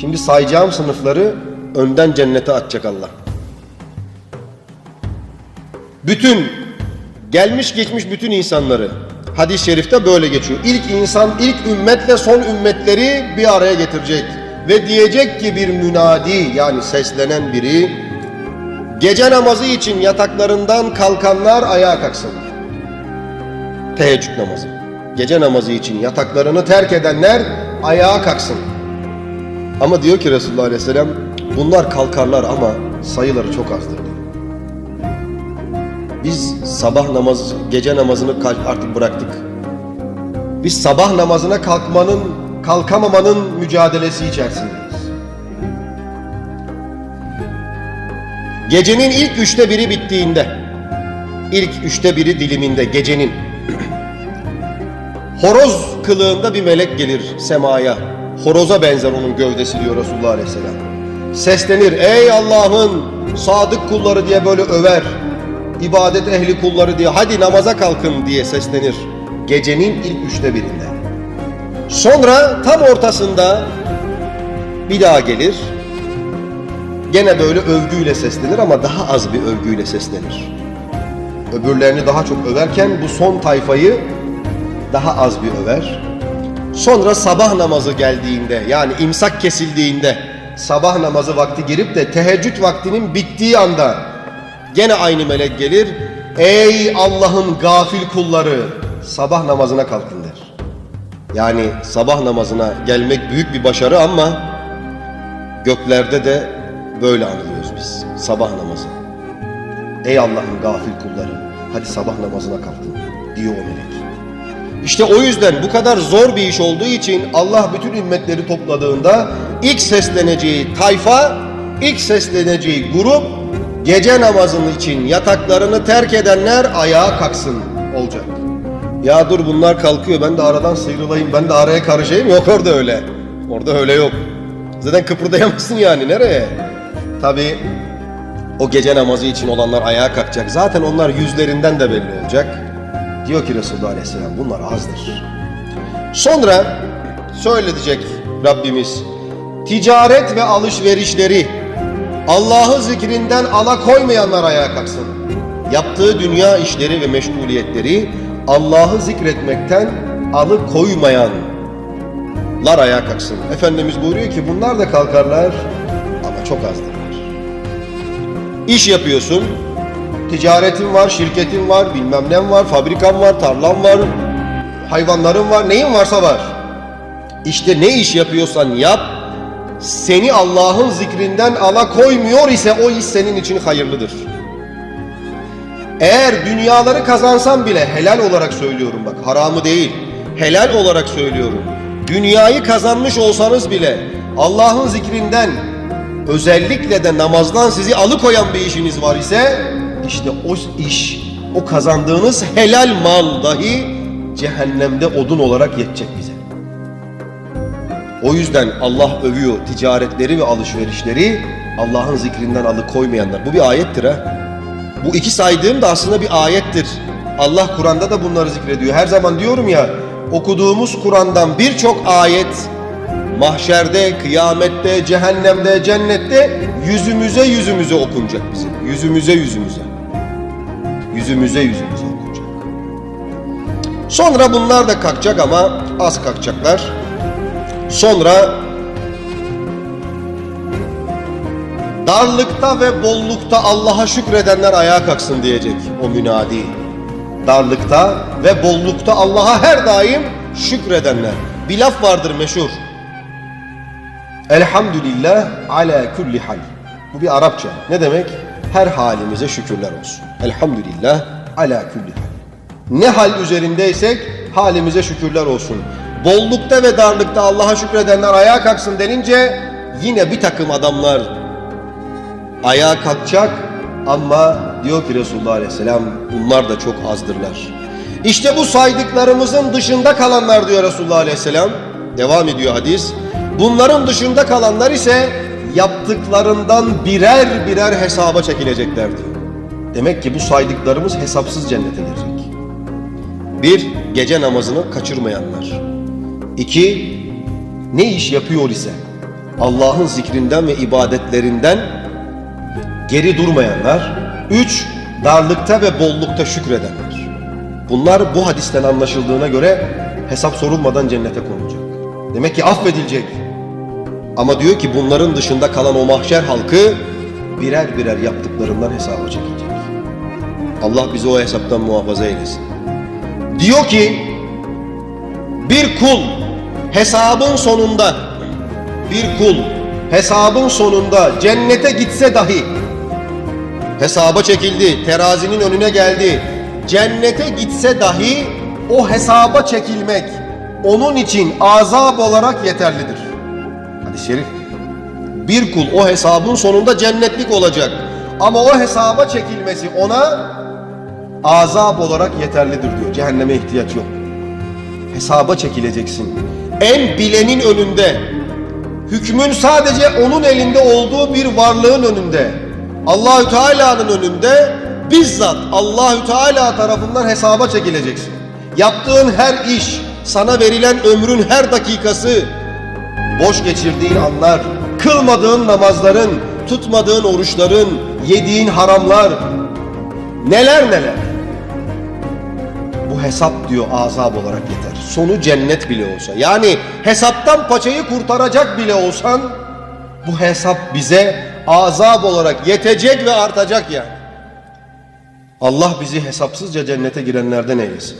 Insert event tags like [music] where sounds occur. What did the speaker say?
Şimdi sayacağım sınıfları önden cennete atacak Allah. Bütün gelmiş geçmiş bütün insanları hadis-i şerifte böyle geçiyor. İlk insan ilk ümmetle son ümmetleri bir araya getirecek ve diyecek ki bir münadi yani seslenen biri gece namazı için yataklarından kalkanlar ayağa kalksın. Teheccüd namazı. Gece namazı için yataklarını terk edenler ayağa kalksın. Ama diyor ki Resulullah Aleyhisselam bunlar kalkarlar ama sayıları çok azdır. Biz sabah namazı, gece namazını artık bıraktık. Biz sabah namazına kalkmanın, kalkamamanın mücadelesi içerisindeyiz. Gecenin ilk üçte biri bittiğinde, ilk üçte biri diliminde gecenin, [clears throat] horoz kılığında bir melek gelir semaya. Horoza benzer onun gövdesi diyor Resulullah Aleyhisselam. Seslenir, ey Allah'ın sadık kulları diye böyle över. İbadet ehli kulları diye hadi namaza kalkın diye seslenir. Gecenin ilk üçte birinde. Sonra tam ortasında bir daha gelir. Gene böyle övgüyle seslenir ama daha az bir övgüyle seslenir. Öbürlerini daha çok överken bu son tayfayı daha az bir över. Sonra sabah namazı geldiğinde yani imsak kesildiğinde sabah namazı vakti girip de teheccüd vaktinin bittiği anda gene aynı melek gelir. Ey Allah'ın gafil kulları sabah namazına kalkın der. Yani sabah namazına gelmek büyük bir başarı ama göklerde de böyle anılıyoruz biz sabah namazı. Ey Allah'ın gafil kulları hadi sabah namazına kalkın diyor o melek. İşte o yüzden bu kadar zor bir iş olduğu için Allah bütün ümmetleri topladığında ilk sesleneceği tayfa, ilk sesleneceği grup gece namazının için yataklarını terk edenler ayağa kalksın olacak. Ya dur bunlar kalkıyor ben de aradan sıyrılayım ben de araya karışayım yok orada öyle. Orada öyle yok. Zaten kıpırdayamazsın yani nereye? Tabi o gece namazı için olanlar ayağa kalkacak. Zaten onlar yüzlerinden de belli olacak. Diyor ki Resulullah Aleyhisselam bunlar azdır. Sonra söyledecek Rabbimiz ticaret ve alışverişleri Allah'ı zikrinden alakoymayanlar ayağa kalksın. Yaptığı dünya işleri ve meşguliyetleri Allah'ı zikretmekten alıkoymayanlar ayağa kalksın. Efendimiz buyuruyor ki bunlar da kalkarlar ama çok azdırlar. İş yapıyorsun, ticaretin var, şirketin var, bilmem ne var, fabrikan var, tarlan var, hayvanların var, neyin varsa var. İşte ne iş yapıyorsan yap, seni Allah'ın zikrinden alakoymuyor ise o iş senin için hayırlıdır. Eğer dünyaları kazansan bile helal olarak söylüyorum bak haramı değil helal olarak söylüyorum. Dünyayı kazanmış olsanız bile Allah'ın zikrinden özellikle de namazdan sizi alıkoyan bir işiniz var ise işte o iş o kazandığınız helal mal dahi cehennemde odun olarak yetecek bize. O yüzden Allah övüyor ticaretleri ve alışverişleri Allah'ın zikrinden alıkoymayanlar. Bu bir ayettir ha. Bu iki saydığım da aslında bir ayettir. Allah Kur'an'da da bunları zikrediyor. Her zaman diyorum ya okuduğumuz Kur'an'dan birçok ayet mahşerde, kıyamette, cehennemde, cennette yüzümüze yüzümüze okunacak bizim. Yüzümüze yüzümüze. Yüzümüze yüzümüze okunacak. Sonra bunlar da kalkacak ama az kalkacaklar. Sonra darlıkta ve bollukta Allah'a şükredenler ayağa kalksın diyecek o münadi. Darlıkta ve bollukta Allah'a her daim şükredenler. Bir laf vardır meşhur. Elhamdülillah ala kulli hal. Bu bir Arapça. Ne demek? Her halimize şükürler olsun. Elhamdülillah ala kulli hal. Ne hal üzerindeysek halimize şükürler olsun. Bollukta ve darlıkta Allah'a şükredenler ayağa kalksın denince yine bir takım adamlar ayağa kalkacak ama diyor ki Resulullah Aleyhisselam bunlar da çok azdırlar. İşte bu saydıklarımızın dışında kalanlar diyor Resulullah Aleyhisselam. Devam ediyor hadis. Bunların dışında kalanlar ise yaptıklarından birer birer hesaba çekilecekler diyor. Demek ki bu saydıklarımız hesapsız cennete girecek. Bir, gece namazını kaçırmayanlar. İki, ne iş yapıyor ise Allah'ın zikrinden ve ibadetlerinden geri durmayanlar. Üç, darlıkta ve bollukta şükredenler. Bunlar bu hadisten anlaşıldığına göre hesap sorulmadan cennete konulacak. Demek ki affedilecek. Ama diyor ki bunların dışında kalan o mahşer halkı birer birer yaptıklarından hesaba çekilecek. Allah bizi o hesaptan muhafaza eylesin. Diyor ki bir kul hesabın sonunda bir kul hesabın sonunda cennete gitse dahi hesaba çekildi, terazinin önüne geldi. Cennete gitse dahi o hesaba çekilmek onun için azap olarak yeterlidir. Hadis-i şerif. Bir kul o hesabın sonunda cennetlik olacak. Ama o hesaba çekilmesi ona azap olarak yeterlidir diyor. Cehenneme ihtiyaç yok. Hesaba çekileceksin. En bilenin önünde, hükmün sadece onun elinde olduğu bir varlığın önünde, Allahü Teala'nın önünde bizzat Allahü Teala tarafından hesaba çekileceksin. Yaptığın her iş, sana verilen ömrün her dakikası, boş geçirdiğin anlar, kılmadığın namazların, tutmadığın oruçların, yediğin haramlar, neler neler. Bu hesap diyor azap olarak yeter. Sonu cennet bile olsa. Yani hesaptan paçayı kurtaracak bile olsan bu hesap bize azap olarak yetecek ve artacak yani. Allah bizi hesapsızca cennete girenlerden eylesin.